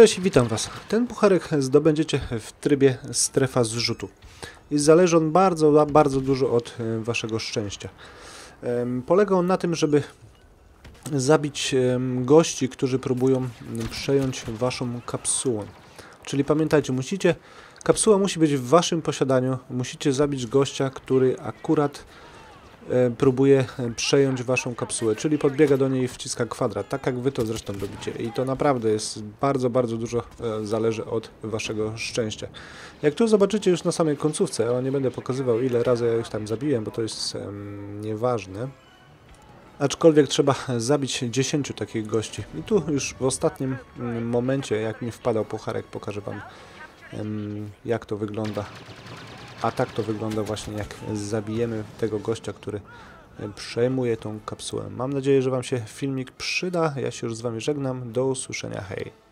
Cześć witam Was. Ten pucharek zdobędziecie w trybie strefa zrzutu. I zależy on bardzo, bardzo dużo od e, Waszego szczęścia. Polega on na tym, żeby zabić gości, którzy próbują przejąć Waszą kapsułę. Czyli pamiętajcie, musicie, kapsuła musi być w Waszym posiadaniu, musicie zabić gościa, który akurat próbuje e, przejąć waszą kapsułę, czyli podbiega do niej i wciska kwadrat, tak jak wy to zresztą robicie. I to naprawdę jest bardzo, bardzo dużo e, zależy od waszego szczęścia. Jak tu zobaczycie już na samej końcówce, ale nie będę pokazywał ile razy ja już tam zabiłem, bo to jest em, nieważne. Aczkolwiek trzeba zabić 10 takich gości. I tu już w ostatnim mm, momencie, jak mi wpadał pucharek, pokażę wam jak to wygląda. A tak to wygląda właśnie jak zabijemy tego gościa, który e, przejmuje tą kapsułę. Mam nadzieję, że Wam się filmik przyda. Ja się już z Wami żegnam. Do usłyszenia. Hej.